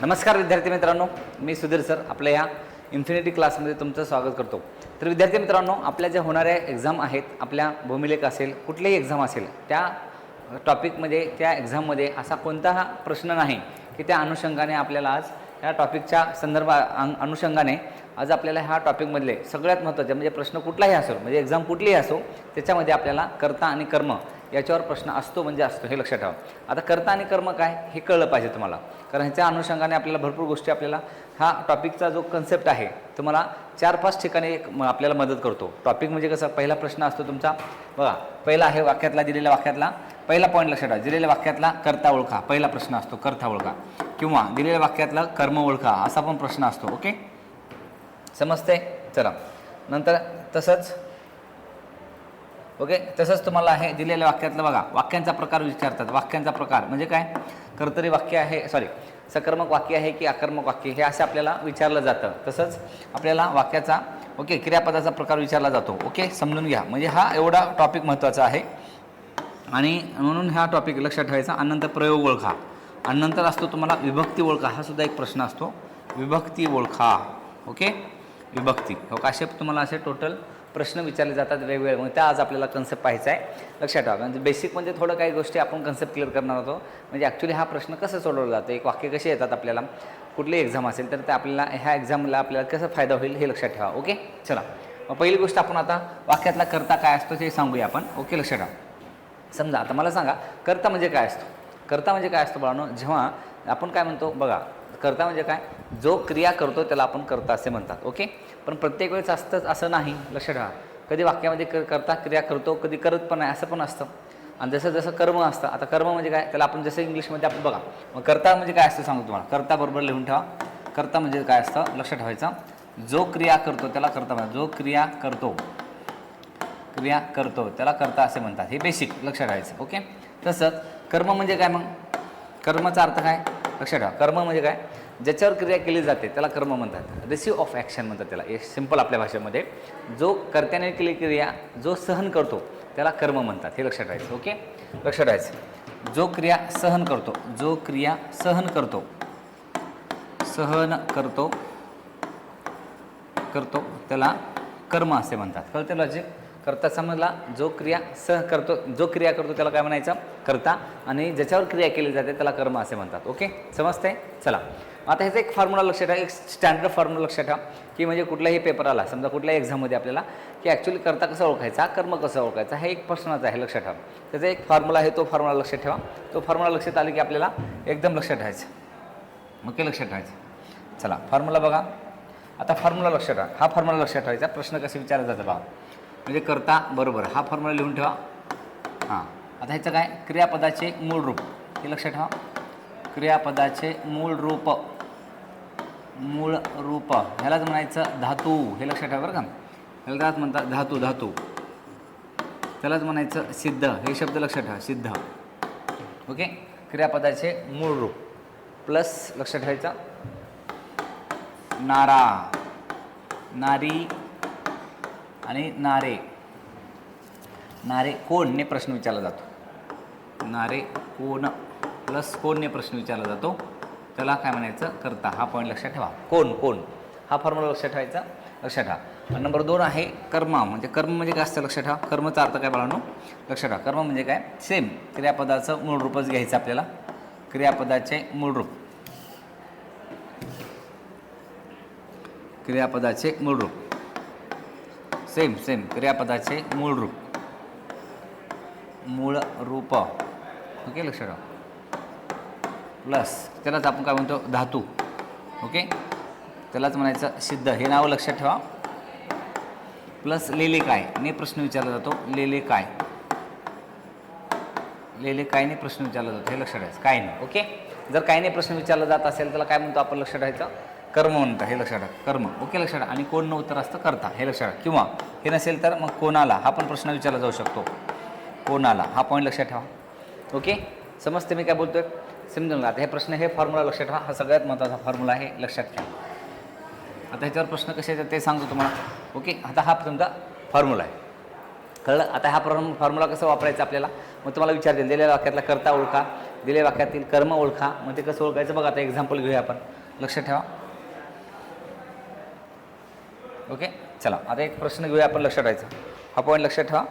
नमस्कार विद्यार्थी मित्रांनो मी सुधीर सर आपल्या या इन्फिनिटी क्लासमध्ये तुमचं स्वागत करतो. तर विद्यार्थी मित्रांनो आपल्या ज्या होणाऱ्या एक्झाम आहेत आपल्या भूमिलेख असेल कुठलीही एक्झाम असेल त्या टॉपिकमध्ये त्या एक्झाममध्ये असा कोणता प्रश्न नाही की त्या अनुषंगाने आपल्याला आज या टॉपिकच्या संदर्भा अनुषंगाने आज आपल्याला ह्या टॉपिकमधले सगळ्यात महत्त्वाचे म्हणजे प्रश्न कुठलाही असो म्हणजे एक्झाम कुठलीही असो त्याच्यामध्ये आपल्याला कर्ता आणि कर्म याच्यावर प्रश्न असतो म्हणजे असतो हे लक्षात ठेवा. आता कर्ता आणि कर्म काय हे कळलं पाहिजे तुम्हाला. कारण ह्याच्या अनुषंगाने आपल्याला भरपूर गोष्टी आपल्याला हा टॉपिकचा जो कन्सेप्ट आहे तुम्हाला चार पाच ठिकाणी एक आपल्याला मदत करतो. टॉपिक म्हणजे कसं पहिला प्रश्न असतो तुमचा बघा पहिला आहे वाक्यातला दिलेल्या वाक्यातला पहिला पॉईंट लक्षात ठेवा. दिलेल्या वाक्यातला कर्ता ओळखा पहिला प्रश्न असतो कर्ता ओळखा. किंवा दिलेल्या वाक्यातला कर्म ओळखा असा पण प्रश्न असतो ओके? समजते चला. नंतर तसंच ओके तसंच तुम्हाला आहे दिलेल्या वाक्यातलं बघा. वाक्यांचा प्रकार विचारतात. वाक्यांचा प्रकार. म्हणजे काय? कर्तरी वाक्य आहे सॉरी सकर्मक वाक्य आहे की आकर्मक वाक्य? हे असं आपल्याला विचारलं जातं. तसंच आपल्याला वाक्याचा ओके क्रियापदाचा प्रकार विचारला जातो. ओके समजून घ्या. म्हणजे हा एवढा टॉपिक महत्त्वाचा आहे. आणि म्हणून हा टॉपिक लक्षात ठेवायचा. आणि नंतर प्रयोग ओळखा. आणि नंतर असतो तुम्हाला विभक्ती ओळखा. हा सुद्धा एक प्रश्न असतो. विभक्ती ओळखा. ओके विभक्ती. हो का असे तुम्हाला असे टोटल प्रश्न विचारले जातात वेगवेगळे. मग त्या आज आपल्याला कन्सेप्ट पाहायचा आहे. लक्षात ठेवा. म्हणजे बेसिक म्हणजे थोडं काही गोष्टी आपण कन्सेप्ट क्लिअर करणार होतो. म्हणजे ॲक्च्युली हा प्रश्न कसं सोडवला जातो? एक वाक्य कसे येतात आपल्याला? कुठली एक्झाम असेल तर ते आपल्याला ह्या एक्झामला आपल्याला कसं फायदा होईल हे लक्षात ठेवा. ओके चला. मग पहिली गोष्ट आपण आता वाक्यातला करता काय असतो ते सांगूया आपण. ओके लक्षात ठेवा. समजा आता मला सांगा करता म्हणजे काय असतो? करता म्हणजे काय असतो बाळानो? जेव्हा आपण काय म्हणतो? बघा करता म्हणजे काय? जो क्रिया करतो त्याला आपण करता असे म्हणतात. ओके पण प्रत्येक वेळेस असतंच असं नाही. लक्ष ठेवा. कधी वाक्यामध्ये कर करता क्रिया करतो कधी करत पण नाही असं पण असतं. आणि जसं जसं कर्म असतं आता कर्म म्हणजे काय? त्याला आपण जसं इंग्लिशमध्ये आपण बघा. मग कर्ता म्हणजे काय असतं सांगतो तुम्हाला. करता बरोबर लिहून ठेवा. कर्ता म्हणजे काय असतं? लक्ष ठेवायचं. जो क्रिया करतो त्याला करता म्हणतात. जो क्रिया करतो क्रिया करतो त्याला कर्ता असे म्हणतात. हे बेसिक लक्ष ठेवायचं. ओके तसंच कर्म म्हणजे काय मग? कर्माचा अर्थ काय? लक्ष ठेवा. कर्म म्हणजे काय? ज्याच्यावर क्रिया केली जाते त्याला कर्म म्हणतात. रिसिव्ह ऑफ ॲक्शन म्हणतात त्याला. हे सिंपल आपल्या भाषेमध्ये. जो कर्त्याने केली क्रिया जो सहन करतो त्याला कर्म म्हणतात. हे लक्षात ठेवायचं ओके? लक्षात ठेवायचं जो क्रिया सहन करतो जो क्रिया सहन करतो सहन करतो करतो त्याला कर्म असे म्हणतात. कळते लॉजिक कर्ता समजला? जो क्रिया सह करतो जो क्रिया करतो त्याला काय म्हणायचं? कर्ता. आणि ज्याच्यावर क्रिया केली जाते त्याला कर्म असे म्हणतात. ओके? समजते चला. आता ह्याचं एक फॉर्म्युला लक्षात ठेवा एक स्टँडर्ड फॉर्म्युला लक्षात ठेवा की म्हणजे कुठलाही पेपर आला समजा कुठल्याही एक्झाममध्ये आपल्याला की ॲक्च्युली करता कसं ओळखायचा कर्म कसं ओळखायचा हे एक प्रश्नच आहे लक्षात ठेवा. त्याचा एक फॉर्म्युला आहे तो फॉर्म्युला लक्षात ठेवा. तो फॉर्म्युला लक्षात आला की आपल्याला एकदम लक्षात ठेवायचं. ओके लक्षात ठेवायचं. चला फॉर्म्युला बघा. आता फॉर्म्युला लक्षात ठेवा. हा फॉर्म्युला लक्षात ठेवायचा. प्रश्न कसे विचारला जातं बघा. म्हणजे करता बरोबर. हा फॉर्म्युला लिहून ठेवा. हां. आता ह्याचं काय? क्रियापदाचे मूळ रूप. हे लक्षात ठेवा. क्रियापदाचे मूळ रूप. मूळ रूप. ह्यालाच म्हणायचं धातू. हे लक्षात ठेवा बरं का. ह्यालाच म्हणतात? धातू धातू. त्यालाच म्हणायचं सिद्ध. हे शब्द लक्षात ठेवा. सिद्ध. ओके? क्रियापदाचे मूळ रूप. प्लस लक्षात ठेवायचं. नारा. नारी आणि नारे. नारे कोणने प्रश्न विचारला जातो. नारे कोण? प्लस कोणने प्रश्न विचारला जातो. त्याला काय म्हणायचं? करता. हा पॉईंट लक्षात ठेवा. कोण? कोण? हा फॉर्म्युला लक्षात ठेवायचा? लक्षात ठेवा. नंबर दोन आहे कर्म. म्हणजे कर्म म्हणजे काय असतं? लक्षात ठेवा. कर्मचा अर्थ काय बाळांनो? लक्षात ठेवा. कर्म म्हणजे काय? सेम क्रियापदाचं मूळ रूपच घ्यायचं आपल्याला. क्रियापदाचे मूळ रूप. क्रियापदाचे मूळ रूप. सेम सेम क्रियापदाचे मूळ रूप. मूळ रूप. ओके? लक्षात ठेवा. प्लस त्यालाच आपण काय म्हणतो? धातू. ओके? त्यालाच म्हणायचं सिद्ध. हे नाव लक्षात ठेवा. प्लस लेले काय? ने प्रश्न विचारला जातो. लेले काय? लेले कायने प्रश्न विचारला जातो? हे लक्षात ठेवायचं. काय नाही ओके? जर कायने प्रश्न विचारला जात असेल त्याला काय म्हणतो आपण लक्षात ठेवायचं? कर्म म्हणतं. हे लक्षात ठेवा. कर्म. ओके? लक्षात ठेवा. आणि कोण उत्तर असतं? करता. हे लक्षात ठेवा. किंवा हे नसेल तर मग कोणाला? हा पण प्रश्न विचारला जाऊ शकतो. कोणाला? हा पॉईंट लक्षात ठेवा. ओके? समजते मी काय बोलतोय? समजून आता हे प्रश्न हे फॉर्म्युला लक्षात ठेवा. हा सगळ्यात महत्त्वाचा फॉर्म्युला आहे लक्षात ठेवा. आता ह्याच्यावर प्रश्न कसे येतात ते सांगतो तुम्हाला. ओके? आता हा तुमचा फॉर्म्युला आहे. कळलं? आता हा फॉर्म फॉर्म्युला कसं वापरायचा आपल्याला? मग तुम्हाला विचारतील दिलेल्या वाक्यातला करता ओळखा. दिलेल्या वाक्यातील कर्म ओळखा. मग ते कसं ओळखायचं? बघा आता एक्झाम्पल घेऊया आपण. लक्ष ठेवा. ओके? चला आता एक प्रश्न घेऊया आपण लक्षात ठेवायचा. हा पॉईंट लक्षात ठेवा.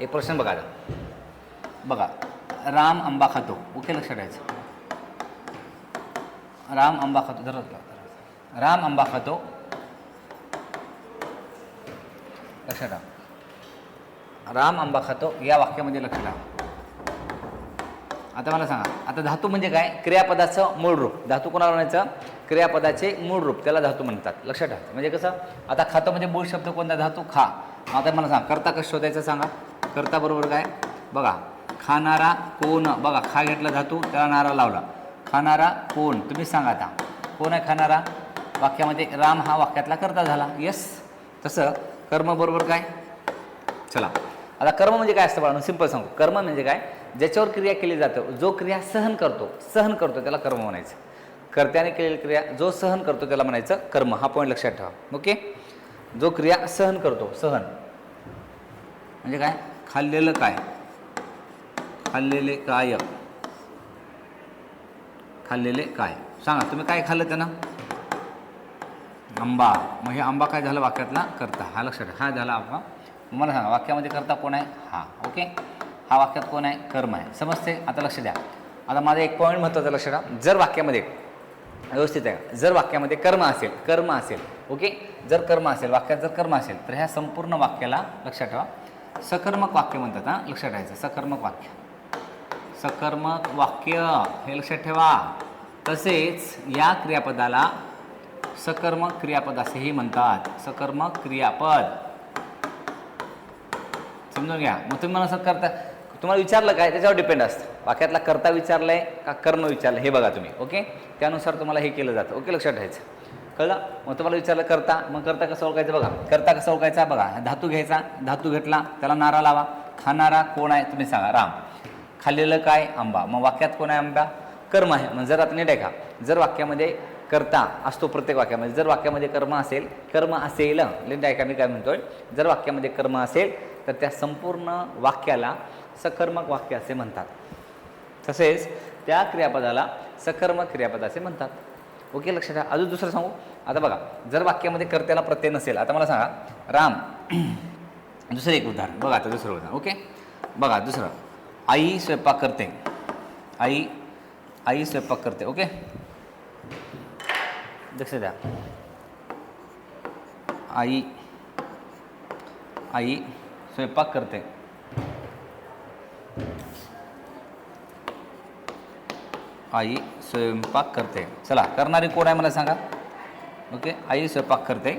एक प्रश्न बघा आता. बघा राम आंबा खातो. ओके लक्षात ठेवायचं. राम आंबा खातो. धरत राम आंबा खातो. लक्षात ठेवा. राम आंबा खातो. या वाक्यामध्ये लक्ष ठेवा. आता मला सांगा आता धातू म्हणजे काय? क्रियापदाचं मूळ रूप. धातू कोणाला म्हणायचं? क्रियापदाचे मूळ रूप. त्याला धातू म्हणतात. लक्षात ठेवा. म्हणजे कसं? आता खातो म्हणजे मूळ शब्द कोणता? धातू खा. आता मला सांगा करता कसं शोधायचं सांगा? करता बरोबर काय? बघा खाणारा कोण बघा खा घेतला जातो त्याला नारा लावला. खाणारा कोण? तुम्ही सांगा आता. कोण आहे खाणारा? वाक्यामध्ये राम हा वाक्यातला करता झाला. येस तसं कर्म बरोबर काय? चला. आता कर्म म्हणजे काय असतं बाळा सिंपल सांगू. कर्म म्हणजे काय? ज्याच्यावर क्रिया केली जातं जो क्रिया सहन करतो सहन करतो त्याला कर्म म्हणायचं. कर्त्याने केलेली क्रिया जो सहन करतो त्याला म्हणायचं कर्म. हा पॉईंट लक्षात ठेवा. ओके जो क्रिया सहन करतो सहन. म्हणजे काय? खाल्लेलं काय? खाल्लेले काय? खाल्लेले काय? सांगा तुम्ही काय खाल्लं त्यानं? आंबा. मग हे आंबा काय झालं वाक्यातला? करता. हा लक्षात ठेवा. हा झाला आंबा. मला सांगा वाक्यामध्ये करता कोण आहे? हा. ओके? हा वाक्यात कोण आहे? कर्म आहे. समजते आता लक्ष द्या. आता माझा एक पॉईंट महत्त्वाचा लक्ष द्या जर वाक्यामध्ये व्यवस्थित आहे जर वाक्यामध्ये कर्म असेल कर्म असेल ओके? जर कर्म असेल वाक्यात जर कर्म असेल तर ह्या संपूर्ण वाक्याला लक्षात ठेवा. सकर्मक वाक्य म्हणतात हां? लक्षात ठेवायचं सकर्मक वाक्य. सकर्मक वाक्य हे लक्षात ठेवा. तसेच या क्रियापदाला सकर्मक क्रियापद असेही म्हणतात. सकर्मक क्रियापद. समजून घ्या. मग तुम्ही मला असं करता तुम्हाला विचारलं काय? त्याच्यावर डिपेंड असतं. वाक्यातला करता विचारलंय का कर्म विचारलं हे बघा तुम्ही ओके? त्यानुसार तुम्हाला हे केलं जातं. ओके लक्षात ठेवायचं. कळलं? मग तुम्हाला विचारलं करता. मग करता कसं ओळखायचं बघा. करता कसं ओळखायचा? बघा धातू घ्यायचा धातू घेतला त्याला नारा लावा. खाणारा कोण आहे? तुम्ही सांगा. राम. खाल्लेलं काय? आंबा. मग वाक्यात कोण आहे आंबा? कर्म आहे. मग जर आता नीट ऐका. जर वाक्यामध्ये करता असतो प्रत्येक वाक्यामध्ये. जर वाक्यामध्ये कर्म असेल कर्म असेल नीट ऐका मी काय म्हणतोय. जर वाक्यामध्ये कर्म असेल तर त्या संपूर्ण वाक्याला सकर्मक वाक्य असे म्हणतात. तसेच त्या क्रियापदाला सकर्मक क्रियापद असे म्हणतात. ओके लक्षात ठेवा. अजून दुसरं सांगू? आता बघा. जर वाक्यामध्ये कर्त्याला प्रत्यय नसेल आता मला सांगा. राम. दुसरं एक उदाहरण. बघा आता दुसरं उदाहरण. ओके? बघा दुसरं. आई स्वयंपाक करते आई आई स्वयंपाक करते ओके लक्ष द्या आई आई स्वयंपाक करते आई स्वयंपाक करते चला करणारी कोण आहे मला सांगा ओके आई स्वयंपाक करते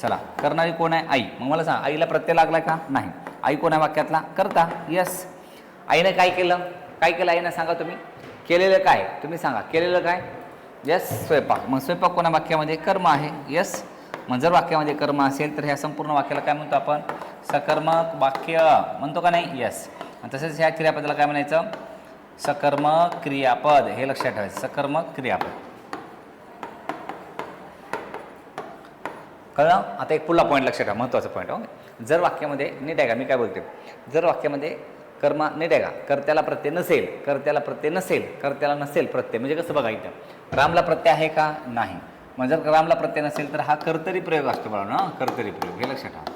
चला करणारी कोण आहे आई मग मला सांगा आईला प्रत्यय लागला का नाही आई कोणा वाक्यातला. करता? यस आईनं काय केलं? काय केलं आईनं? सांगा तुम्ही. केलेलं काय? तुम्ही सांगा. केलेलं काय? यस स्वयंपाक. मग स्वयंपाक कोणा वाक्यामध्ये? कर्म आहे. यस मग जर वाक्यामध्ये कर्म असेल तर ह्या संपूर्ण वाक्याला काय म्हणतो आपण? सकर्मक वाक्य. म्हणतो का नाही? यस तसेच ह्या क्रियापदाला काय म्हणायचं? सकर्मक क्रियापद. हे लक्षात ठेवायचं. सकर्मक क्रियापद. कळलं? आता एक पुढला पॉईंट लक्षात ठेवा. महत्त्वाचा पॉईंट ओके जर वाक्यामध्ये नीट आहे का मी काय बोलते जर वाक्यामध्ये कर्म नीट आहे का कर्त्याला प्रत्यय नसेल कर्त्याला प्रत्यय नसेल कर्त्याला नसेल प्रत्यय म्हणजे कसं बघा इथं? रामला प्रत्यय आहे का? नाही. म्हणजे जर रामला प्रत्यय नसेल तर हा कर्तरी प्रयोग असतो बघा ना कर्तरी प्रयोग हे लक्षात ठेवा.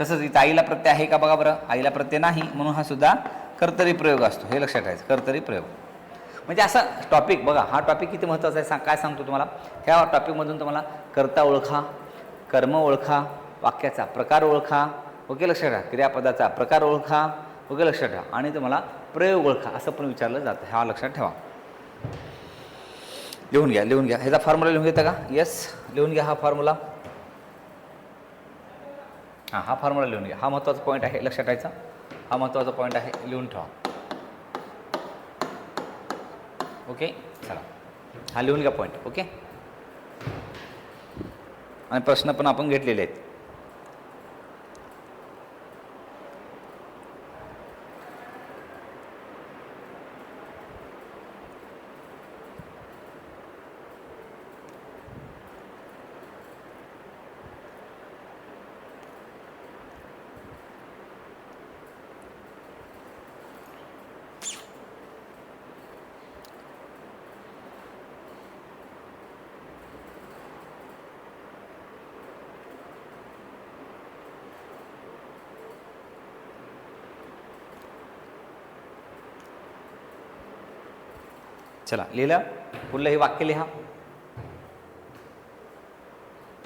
तसंच इथं आईला प्रत्यय आहे का बघा बरं? आईला प्रत्यय नाही म्हणून हा सुद्धा कर्तरी प्रयोग असतो हे लक्षात ठेवायचं कर्तरी प्रयोग. म्हणजे असा टॉपिक बघा हा टॉपिक किती महत्त्वाचा आहे सांग काय सांगतो तुम्हाला? ह्या टॉपिकमधून तुम्हाला कर्ता ओळखा कर्म ओळखा वाक्याचा प्रकार ओळखा. ओके लक्षात ठेवा. क्रियापदाचा प्रकार ओळखा. ओके लक्षात ठेवा. आणि तुम्हाला प्रयोग ओळखा असं पण विचारलं जातं. हा लक्षात ठेवा. लिहून घ्या लिहून घ्या. ह्याचा फॉर्म्युला लिहून घेता का? येस लिहून घ्या हा फॉर्म्युला हां हा फॉर्म्युला लिहून घ्या. हा महत्त्वाचा पॉईंट आहे लक्षात ठेवायचा. हा महत्त्वाचा पॉईंट आहे लिहून ठेवा. ओके चला. हा लिहून घ्या पॉईंट ओके? आणि प्रश्न पण आपण घेतलेले आहेत. चला लिहिलं? पुढलं हे वाक्य लिहा.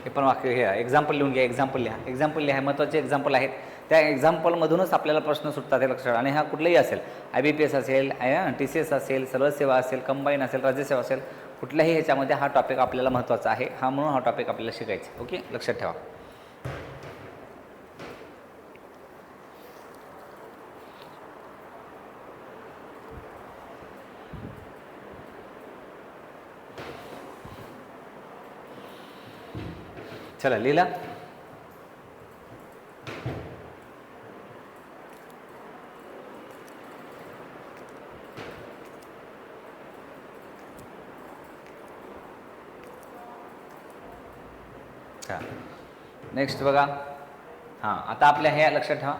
हे पण वाक्य हे एक्झाम्पल लिहून घ्या एक्झाम्पल लिहा. एक्झाम्पल लिहा महत्त्वाचे एक्झाम्पल आहेत. त्या एक्झाम्पलमधूनच आपल्याला प्रश्न सुटतात हे लक्षात आणि हा कुठलाही असेल आय बी पी एस असेल टी सी एस असेल सर्व सेवा असेल कंबाईन असेल राज्यसेवा असेल कुठल्याही ह्याच्यामध्ये हा टॉपिक आपल्याला महत्त्वाचा आहे. हा म्हणून हा टॉपिक आपल्याला शिकायचा ओके लक्षात ठेवा. चला लिहिला. नेक्स्ट बघा. हां आता आपल्या हे लक्षात ठेवा.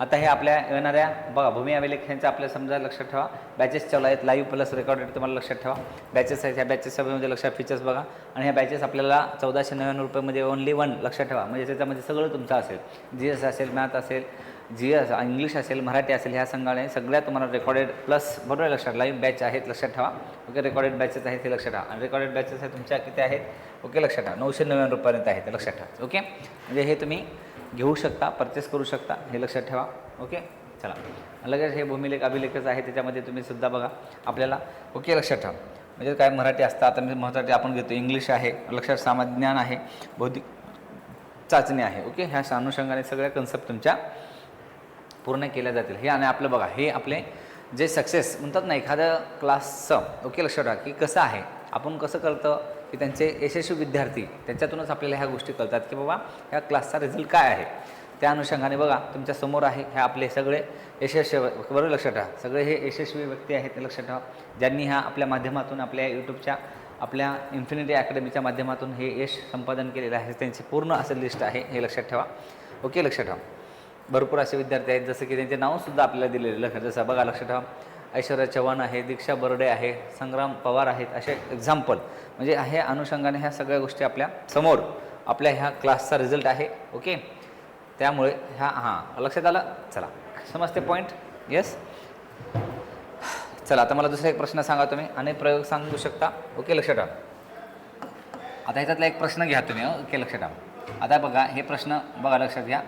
आता हे आपल्या येणाऱ्या बघा भूमी अभिलेख ह्यांचं आपल्या समजा लक्षात ठेवा. बॅचेस चालू आहेत लाईव्ह प्लस रेकॉर्डेड तुम्हाला लक्षात ठेवा. बॅचेस आहेत ह्या बॅचेस सगळ्यामध्ये म्हणजे लक्षात फीचर्स बघा. आणि ह्या बॅचेस आपल्याला चौदाशे नव्याण्णव रुपयामध्ये ओनली वन लक्षात ठेवा. म्हणजे त्याच्यामध्ये सगळं तुमचं असेल. जी एस असेल मॅथ असेल जी एस इंग्लिश असेल मराठी असेल ह्या संघाने सगळ्या तुम्हाला रेकॉर्डेड प्लस बरोबर आहे लक्षात. लाईव्ह बॅच आहेत लक्षात ठेवा. ओके रेकॉर्डेड बॅचेस आहेत ते लक्षात ठेवा. आणि रेकॉर्डेड बॅचेस आहेत तुमच्या किती आहेत? ओके लक्षात ठेवा. नऊशे नव्याण्णव रुपयापर्यंत आहेत ते लक्षात ठेवा. ओके म्हणजे हे तुम्ही घेऊ शकता परचेस करू शकता हे लक्षात ठेवा. ओके चला. लगेच हे भूमिलेख अभिलेखच आहे त्याच्यामध्ये तुम्ही सुद्धा बघा. आपल्याला ओके लक्षात ठेवा. म्हणजे काय मराठी असतं आता मी मराठी आपण घेतो इंग्लिश आहे लक्षात सामान्य ज्ञान आहे बौद्धिक चाचणी आहे ओके ह्या अनुषंगाने सगळ्या कन्सेप्ट तुमच्या पूर्ण केल्या जातील. हे आणि आपलं बघा हे आपले जे सक्सेस म्हणतात ना एखाद्या क्लासचं ओके लक्षात ठेवा की कसं आहे आपण कसं करतं? की त्यांचे यशस्वी विद्यार्थी त्याच्यातूनच आपल्याला ह्या गोष्टी कळतात की बाबा ह्या क्लासचा रिझल्ट काय आहे. त्या अनुषंगाने बघा तुमच्यासमोर आहे हे आपले सगळे यशस्वी बरोबर लक्षात ठेवा. सगळे हे यशस्वी व्यक्ती आहेत ते लक्षात ठेवा. ज्यांनी ह्या आपल्या माध्यमातून आपल्या यूट्यूबच्या आपल्या इन्फिनिटी अकॅडमीच्या माध्यमातून हे यश संपादन केलेलं आहे त्यांची पूर्ण असं लिस्ट आहे हे लक्षात ठेवा. ओके लक्षात ठेवा. भरपूर असे विद्यार्थी आहेत जसं की त्यांचे नावसुद्धा आपल्याला दिलेले लक्षात जसं बघा लक्षात ठेवा. ऐश्वर्या चव्हाण आहे दीक्षा बर्डे आहे संग्राम पवार आहेत असे एक्झाम्पल म्हणजे हे अनुषंगाने ह्या सगळ्या गोष्टी आपल्यासमोर आपल्या ह्या क्लासचा रिझल्ट आहे ओके त्यामुळे ह्या हां लक्षात आलं? चला. समजते पॉईंट येस चला आता मला दुसरा एक प्रश्न सांगा तुम्ही. आणि प्रयोग सांगू शकता. ओके लक्षात ठेवा. आता ह्याच्यातला एक प्रश्न घ्या तुम्ही हो. ओके लक्षात ठेवा. आता बघा हे प्रश्न बघा लक्षात घ्या.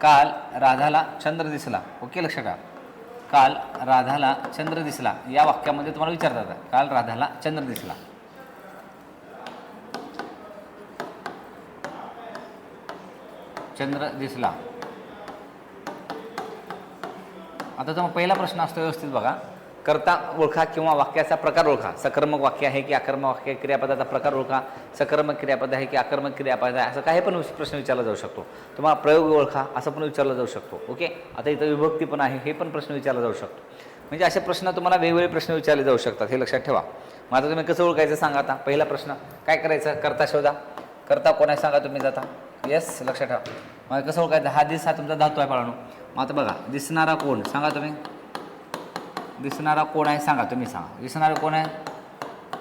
काल राधाला चंद्र दिसला. ओके लक्षात ठेवा. काल राधाला चंद्र दिसला. या वाक्यामध्ये तुम्हाला विचारतात काल राधाला चंद्र दिसला. चंद्र दिसला. आता तुम्हाला पहिला प्रश्न असतो व्यवस्थित बघा. करता ओळखा किंवा वाक्याचा प्रकार ओळखा. सकर्मक वाक्य आहे की आकर्मक वाक्य क्रियापदाचा प्रकार ओळखा. सकर्मक क्रियापद आहे की आकर्मक क्रियापद आहे असं काही पण प्रश्न विचारला जाऊ शकतो. तुम्हाला प्रयोग ओळखा असं पण विचारला जाऊ शकतो. ओके? आता इथं विभक्ती पण आहे हे पण प्रश्न विचारला जाऊ शकतो. म्हणजे असे प्रश्न तुम्हाला वेगवेगळे प्रश्न विचारले जाऊ शकतात हे लक्षात ठेवा. मग आता तुम्ही कसं ओळखायचं सांगा आता? पहिला प्रश्न काय करायचं? करता शोधा. करता कोणा सांगा तुम्ही जाता? येस लक्षात ठेवा. मग कसं ओळखायचं? हा दिस हा तुमचा धातू आहे पाळणू. मग आता बघा दिसणारा कोण? सांगा तुम्ही. दिसणारा कोण आहे सांगा तुम्ही सांगा. दिसणारा कोण आहे?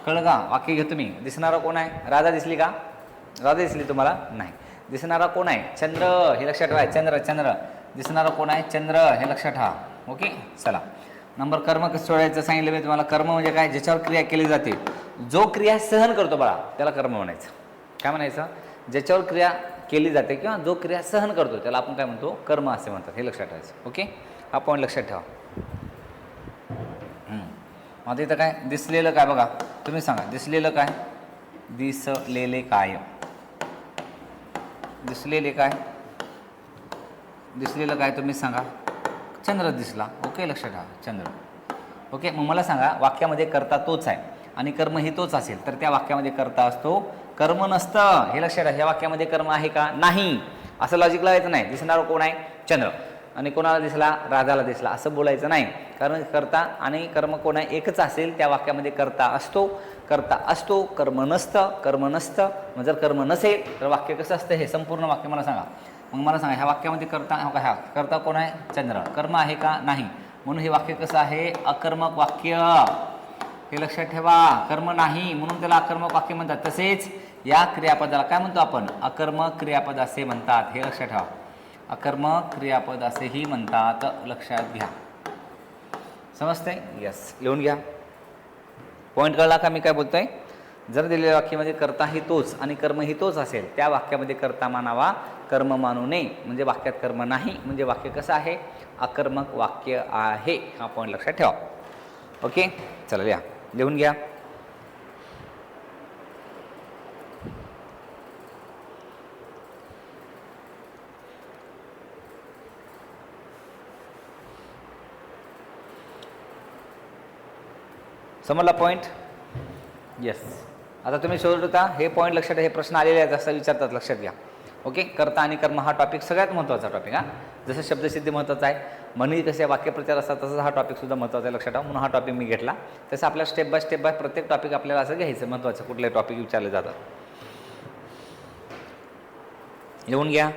कळलं का? वाक्य घेतो तुम्ही दिसणारा कोण आहे? राधा दिसली का? राधा दिसली तुम्हाला? नाही. दिसणारा कोण आहे? चंद्र. हे लक्षात ठेवा. चंद्र चंद्र. दिसणारा कोण आहे? चंद्र. हे लक्षात ठेवा. ओके? चला. नंबर कर्म कसं सोडायचं सांगितलं मी तुम्हाला. कर्म म्हणजे काय? ज्याच्यावर क्रिया केली जाते. जो क्रिया सहन करतो बघा त्याला कर्म म्हणायचं. काय म्हणायचं? ज्याच्यावर क्रिया केली जाते किंवा जो क्रिया सहन करतो त्याला आपण काय म्हणतो? कर्म असे म्हणतात. हे लक्षात ठेवायचं. ओके? हा पॉईंट लक्षात ठेवा. आता इथं काय? दिसलेलं काय? बघा तुम्ही सांगा दिसलेलं काय? दिसलेले काय? दिसलेले काय? दिसलेलं काय तुम्ही सांगा? चंद्र दिसला. ओके लक्षात ठेवा चंद्र. ओके मग मला सांगा वाक्यामध्ये करता तोच आहे आणि कर्म ही तोच असेल तर त्या वाक्यामध्ये करता असतो कर्म नसतं. हे लक्षात ठेवा ह्या वाक्यामध्ये कर्म आहे का? नाही. असं लॉजिक लावायचं नाही. दिसणारं कोण आहे? चंद्र. आणि कोणाला दिसला? राधाला दिसला. असं बोलायचं नाही. कारण करता आणि कर्म कोण आहे एकच असेल त्या वाक्यामध्ये करता असतो. करता असतो कर्म नसतं कर्म नसतं. मग जर कर्म नसेल तर वाक्य कसं असतं? हे संपूर्ण वाक्य मला सांगा. मग मला सांगा ह्या वाक्यामध्ये करता हो ह्या कर्ता कोण आहे? चंद्र. कर्म आहे का? नाही. म्हणून हे वाक्य कसं आहे? अकर्मक वाक्य. हे लक्षात ठेवा. कर्म नाही म्हणून त्याला अकर्मक वाक्य म्हणतात. तसेच या क्रियापदाला काय म्हणतो आपण? अकर्मक क्रियापद असे म्हणतात. हे लक्षात ठेवा. अकर्मक क्रियापद असेही म्हणतात. लक्षात घ्या. समजतंय? यस लिहून घ्या. पॉईंट कळला का मी काय बोलतोय? जर दिलेल्या वाक्यामध्ये कर्ता ही तोच आणि कर्म ही तोच असेल त्या वाक्यामध्ये कर्ता मानावा. कर्म मानू नये. म्हणजे वाक्यात कर्म नाही म्हणजे वाक्य कसं आहे? आकर्मक वाक्य आहे. हा पॉईंट लक्षात ठेवा. ओके चला लिहा. लिहून घ्या. समजला पॉईंट येस आता तुम्ही शोधता होता हे पॉईंट लक्षात हे प्रश्न आलेले आहेत असं विचारतात लक्षात घ्या. ओके कर्ता आणि कर्म हा टॉपिक सगळ्यात महत्त्वाचा टॉपिक हा. जसं शब्दसिद्धी महत्त्वाचा आहे म्हणी कसे वाक्यप्रचार असतात तसंच हा टॉपिकसुद्धा महत्त्वाचा आहे लक्षात ठेवा. म्हणून हा टॉपिक मी घेतला. तसं आपल्या स्टेप बाय स्टेप बाय प्रत्येक टॉपिक आपल्याला असं घ्यायचं महत्त्वाचं कुठले टॉपिक विचारले जातात लिहून घ्या.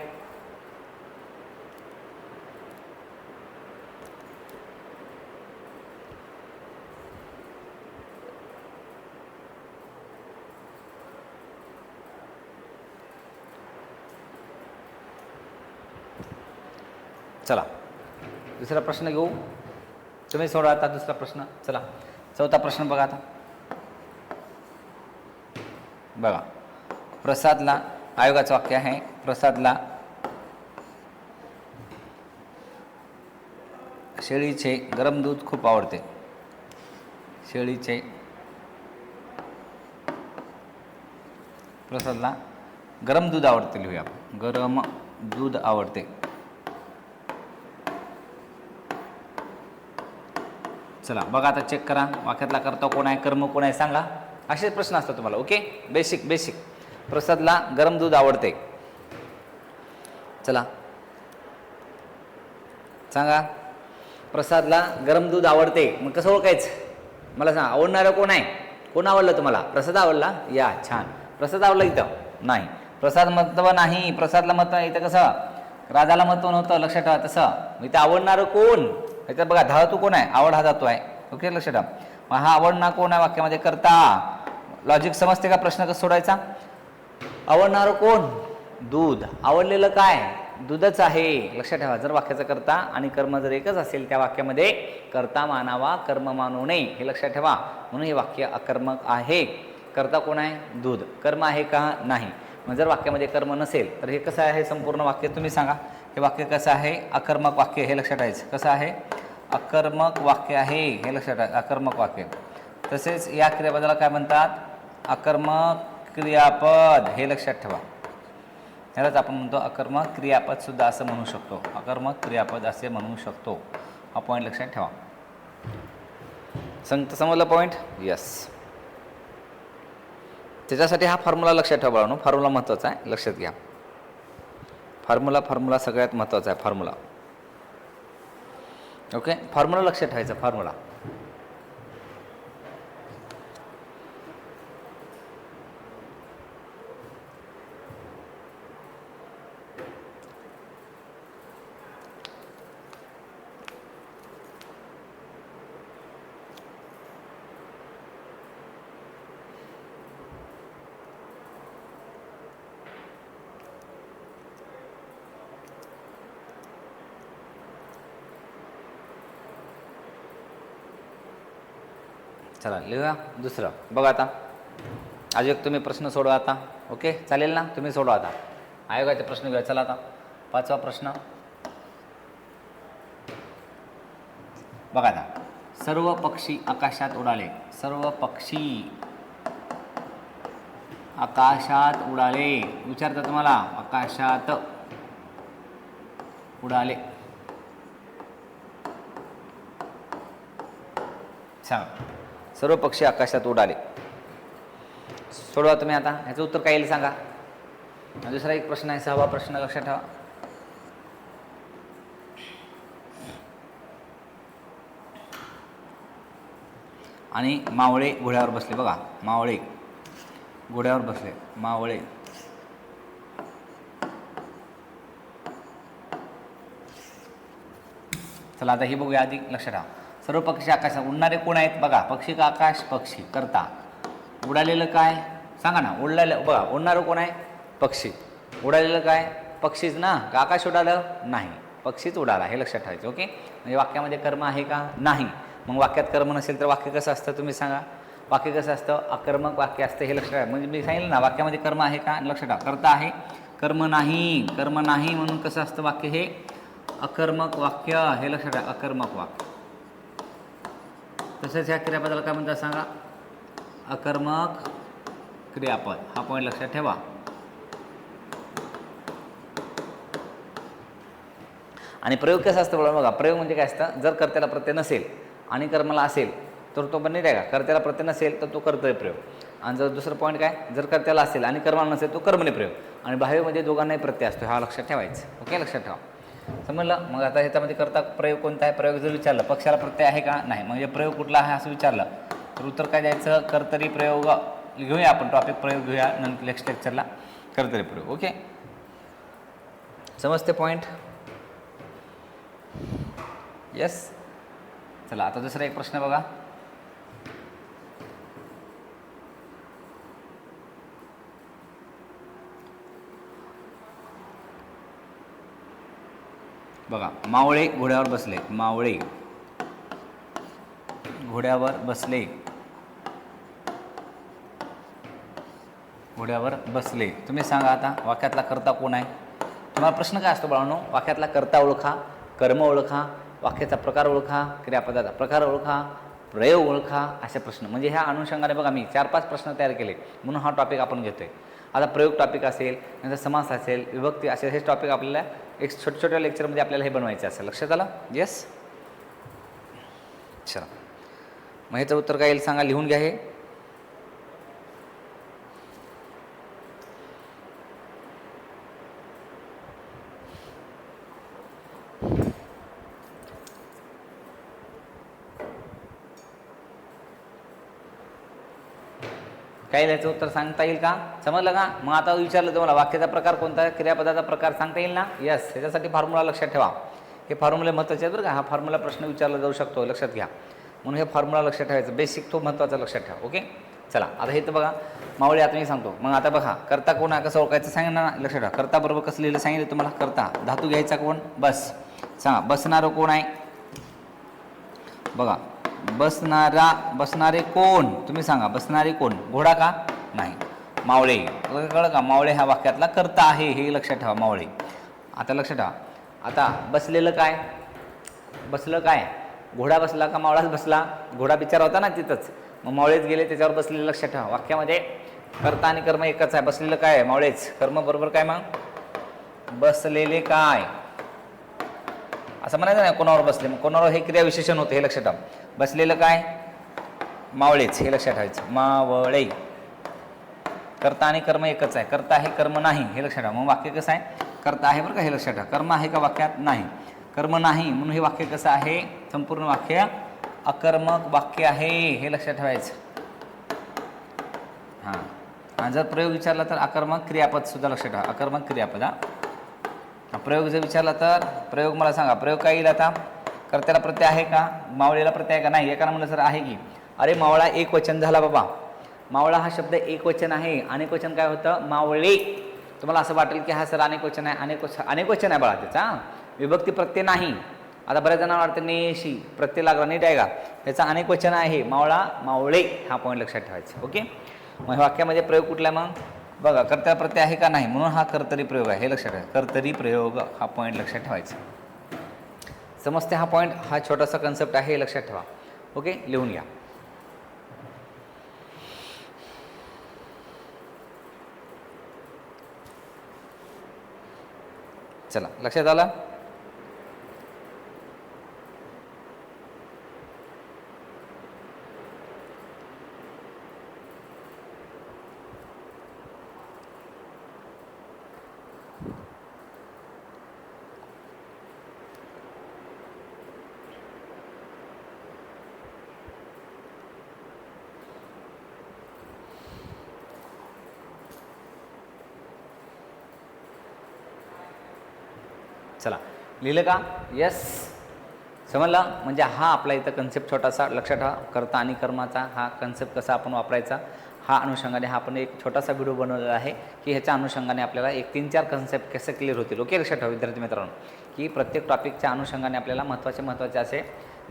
चला दुसरा प्रश्न घेऊ. तुम्ही सोडा आता दुसरा प्रश्न. चला चौथा प्रश्न बघा आता. बघा प्रसादला आयोगाचं वाक्य आहे प्रसादला शेळीचे गरम दूध खूप आवडते. शेळीचे प्रसादला गरम दूध आवडते लिहूया आपण. गरम दूध आवडते. चला बघा आता चेक करा वाक्यातला करता कोण आहे कर्म कोण आहे सांगा. असेच प्रश्न असतात तुम्हाला ओके बेसिक बेसिक प्रसादला गरम दूध आवडते. चला. सांगा. प्रसादला गरम दूध आवडते. मग कसं ओळखायचं? मला सांगा आवडणारं कोण आहे? कोण आवडलं तुम्हाला? प्रसाद आवडला? या छान. प्रसाद आवडला इथं? नाही. प्रसाद महत्त्व नाही. प्रसादला महत्त्व नाही. इथं कसं? राजाला महत्त्व नव्हतं लक्षात ठेवा तसं. इथं आवडणारं कोण? इथं बघा धातू कोण आहे? आवड हा धातू आहे. ओके लक्षात ठेवा. मग हा आवड ना कोण आहे वाक्यामध्ये करता? लॉजिक समजते का प्रश्न कसा सोडायचा? आवडणारं कोण? दूध. आवडलेलं काय? दूधच आहे. लक्षात ठेवा जर वाक्याचा करता आणि कर्म जर एकच असेल त्या वाक्यामध्ये करता मानावा कर्म मानू नये. हे लक्षात ठेवा. म्हणून हे वाक्य अकर्मक आहे. करता कोण आहे? दूध. कर्म आहे का नाही? मग जर वाक्यामध्ये कर्म नसेल तर हे कसं आहे? संपूर्ण वाक्य तुम्ही सांगा. हे वाक्य कसं आहे? अकर्मक वाक्य हे लक्षात ठेवायचं. कसं आहे? अकर्मक वाक्य आहे हे लक्षात ठेवा अकर्मक वाक्य. तसेच या क्रियापदाला काय म्हणतात? अकर्मक क्रियापद हे लक्षात ठेवा. ह्यालाच आपण म्हणतो अकर्मक क्रियापद सुद्धा असं म्हणू शकतो. अकर्मक क्रियापद असे म्हणू शकतो. हा पॉईंट लक्षात ठेवा. संगत समजलं पॉईंट यस त्याच्यासाठी हा फॉर्म्युला लक्षात ठेवा बाळांनो. फॉर्म्युला महत्त्वाचा आहे. लक्षात घ्या. फॉर्म्युला फॉर्म्युला सगळ्यात महत्त्वाचा आहे. फॉर्म्युला ओके फॉर्म्युला लक्षात ठेवायचा फॉर्म्युला चला लिहूया दुसरं. बघा आता. आयोग तुम्ही प्रश्न सोडवा आता. ओके? चालेल ना? तुम्ही सोडवा आता. आयोगाचे प्रश्न घेऊया. चला आता. पाचवा प्रश्न. बघा आता. सर्व पक्षी आकाशात उडाले. सर्व पक्षी आकाशात उडाले. विचारतात तुम्हाला. आकाशात उडाले. सांगा सर्व पक्षी आकाशात उडाले. सोडवा तुम्ही आता ह्याचं उत्तर काय येईल सांगा दुसरा एक प्रश्न आहे सहावा प्रश्न लक्षात ठेवा. आणि मावळे घोड्यावर बसले बघा मावळे. घोड्यावर बसले मावळे. चला आता ही बघूया आधी लक्षात ठेवा. सर्व पक्षी आकाशात उडणारे कोण आहेत? बघा पक्षी का आकाश पक्षी करता. उडालेलं काय? सांगा ना उडलेलं बघा उडणारं कोण आहे? पक्षी. उडालेलं काय? पक्षीच ना? का आकाश उडालं? नाही. पक्षीच उडाला हे लक्षात ठेवायचं ओके? म्हणजे वाक्यामध्ये कर्म आहे का? नाही. मग वाक्यात कर्म नसेल तर वाक्य कसं असतं तुम्ही सांगा? वाक्य कसं असतं? अकर्मक वाक्य असतं हे लक्षात म्हणजे मी सांगितलं ना वाक्यामध्ये कर्म आहे का? लक्षात ठेवा. कर्ता आहे कर्म नाही. कर्म नाही म्हणून कसं असतं वाक्य हे? अकर्मक वाक्य हे लक्षात ठेवा. अकर्मक वाक्य. तसेच ह्या क्रियापदाला काय म्हणतात सांगा? अकर्मक क्रियापद. हा पॉईंट लक्षात ठेवा. आणि प्रयोग कसा असतो बघा बघा प्रयोग म्हणजे काय असतं? जर कर्त्याला प्रत्यय नसेल आणि कर्माला असेल तर तो पण नाही का? कर्त्याला प्रत्यय नसेल तर तो कर्तव्य प्रयोग. आणि जर दुसरं पॉईंट काय? जर कर्त्याला असेल आणि कर्माला नसेल तो कर्मने प्रयोग. आणि बाह्यमध्ये दोघांनाही प्रत्यय असतो. हा लक्षात ठेवायचं. ओके? लक्षात ठेवा. समजलं? मग आता ह्याच्यामध्ये करता प्रयोग कोणता आहे? प्रयोग जर विचारलं पक्षाला प्रत्यय आहे का? नाही. म्हणजे प्रयोग कुठला आहे असं विचारलं तर उत्तर काय द्यायचं? कर्तरी प्रयोग घेऊया आपण. टॉपिक प्रयोग घेऊया. नंतर नेक्स्ट लेक्चरला कर्तरी प्रयोग. ओके समजते पॉईंट येस चला आता दुसरा एक प्रश्न बघा. बघा मावळे घोड्यावर बसले. मावळे. घोड्यावर बसले. घोड्यावर बसले. तुम्ही सांगा आता वाक्यातला कर्ता कोण आहे? तुम्हाला प्रश्न काय असतो बाळांनो? वाक्यातला कर्ता ओळखा कर्म ओळखा वाक्याचा प्रकार ओळखा क्रियापदाचा प्रकार ओळखा प्रयोग ओळखा असे प्रश्न. म्हणजे ह्या अनुषंगाने बघा मी चार पाच प्रश्न तयार केले. म्हणून हा टॉपिक आपण घेतोय. आता प्रयोग टॉपिक असेल नंतर समास असेल विभक्ती असेल हे टॉपिक आपल्याला एक छोट्या छोट्या लेक्चरमध्ये आपल्याला हे बनवायचं असेल. लक्षात आलं? येस चला. मग ह्याचं उत्तर काय येईल सांगा? लिहून घ्या हे. काय याचं उत्तर सांगता येईल का? समजलं का? मग आता विचारलं तुम्हाला वाक्याचा प्रकार कोणता? क्रियापदाचा प्रकार सांगता येईल ना? यस त्याच्यासाठी फॉर्म्युला लक्षात ठेवा. हे फॉर्म्युले महत्त्वाचे आहेत बरं का. हा फॉर्म्युला प्रश्न विचारला जाऊ शकतो. लक्षात घ्या. म्हणून हे फॉर्म्युला लक्षात ठेवायचं. बेसिक तो महत्त्वाचा लक्षात ठेवा. ओके चला. आता हे तर बघा. मावळी आता मी सांगतो. मग आता बघा. करता कोण आहे? कसं ओळखायचं सांगितलं ना? लक्षात ठेवा. करता बरोबर कसं लिहिलं सांगितलं तुम्हाला? करता. धातू घ्यायचा कोण? बस. सांगा बसणारं कोण आहे? बघा. बसणारा बसणारे कोण? तुम्ही सांगा बसणारे कोण? घोडा का? नाही. मावळे. कळलं का? मावळे ह्या वाक्यातला करता आहे हे लक्षात ठेवा मावळे. आता लक्षात ठेवा. आता बसलेलं काय? बसलं काय? घोडा बसला का मावळाच बसला? घोडा बिचारा होता ना तिथंच. मग मावळेच गेले त्याच्यावर बसलेलं लक्षात ठेवा. वाक्यामध्ये कर्ता आणि कर्म एकच आहे. बसलेलं काय आहे? मावळेच. कर्म बरोबर काय मग? बसलेले काय? असं म्हणायचं नाही कोणावर बसले. मग कोणावर हे क्रियाविशेषण होतं हे लक्षात ठेवा. बसलेलं काय? मावळेच हे लक्षात ठेवायचं. मावळे. कर्ता आणि कर्म एकच आहे. कर्ता आहे कर्म नाही हे लक्षात ठेवा. मग वाक्य कसं आहे? कर्ता आहे बरं का हे लक्षात ठेवा. कर्म आहे का वाक्यात? नाही. कर्म नाही म्हणून हे वाक्य कसं आहे? संपूर्ण वाक्य अकर्मक वाक्य आहे हे लक्षात ठेवायचं. हां. आणि जर प्रयोग विचारला तर अकर्मक क्रियापद सुद्धा लक्षात ठेवा. अकर्मक क्रियापद हा, प्रयोग जर विचारला तर प्रयोग मला सांगा. प्रयोग काय येईल आता? कर्त्याला प्रत्यय आहे का? मावळेला प्रत्यय आहे का? नाही. एकानं म्हणलं सर आहे की. अरे मावळा एक वचन झाला बाबा. मावळा हा शब्द एक वचन आहे. अनेक वचन काय होतं? मावळे. तुम्हाला असं वाटेल की हा सर अनेक वचन आहे. अनेक वचन अनेक वचन आहे बाळा त्याचा. विभक्ती प्रत्यय नाही. आता बऱ्याच जणांना वाटतं नेशी प्रत्यय लागला नीट आहे का? त्याचा अनेक वचन आहे. मावळा मावळे हा पॉईंट लक्षात ठेवायचा. ओके? मग वाक्यामध्ये प्रयोग कुठला मग? बघा कर्त्या प्रत्यय आहे का? नाही. म्हणून हा कर्तरी प्रयोग आहे. हे लक्षात ठेवा. कर्तरी प्रयोग हा पॉईंट लक्षात ठेवायचा. समजते हा पॉईंट हा छोटासा कन्सेप्ट आहे हे लक्षात ठेवा. ओके लिहून घ्या. चला लक्षात आला चला लिहिलं का? यस समजला? म्हणजे हा आपला इथं कन्सेप्ट छोटासा लक्षात ठेवा. करता आणि कर्माचा हा कन्सेप्ट कसा आपण वापरायचा हा अनुषंगाने हा आपण एक छोटासा व्हिडिओ बनवलेला आहे की ह्याच्या अनुषंगाने आपल्याला एक तीन चार कन्सेप्ट कसे क्लिअर होतील? ओके लक्षात ठेवा विद्यार्थी मित्रांनो. की प्रत्येक टॉपिकच्या अनुषंगाने आपल्याला महत्त्वाचे महत्त्वाचे असे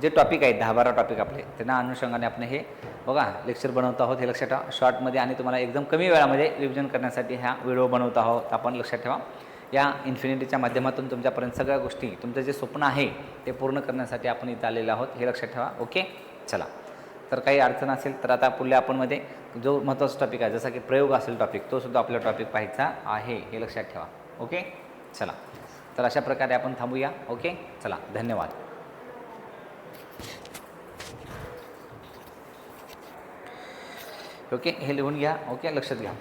जे टॉपिक आहेत दहा बारा टॉपिक आपले त्यांना अनुषंगाने आपण हे बघा लेक्चर बनवत आहोत हे लक्षात ठेवा. शॉर्टमध्ये आणि तुम्हाला एकदम कमी वेळामध्ये रिव्हिजन करण्यासाठी हा व्हिडिओ बनवत आहोत. आपण लक्षात ठेवा. या इन्फिनिटीच्या माध्यमातून तुमच्यापर्यंत सगळ्या गोष्टी तुमचं जे स्वप्न आहे ते पूर्ण करण्यासाठी आपण इथं आलेलो आहोत. हे लक्षात ठेवा ओके? चला. तर काही अडचण असेल तर आता पुढल्या आपणमध्ये जो महत्त्वाचा टॉपिक आहे जसा की प्रयोग असेल टॉपिक तो सुद्धा आपला टॉपिक पाहायचा आहे हे लक्षात ठेवा ओके? चला. तर अशा प्रकारे आपण थांबूया ओके? चला धन्यवाद. ओके हे लिहून घ्या ओके? लक्षात घ्या.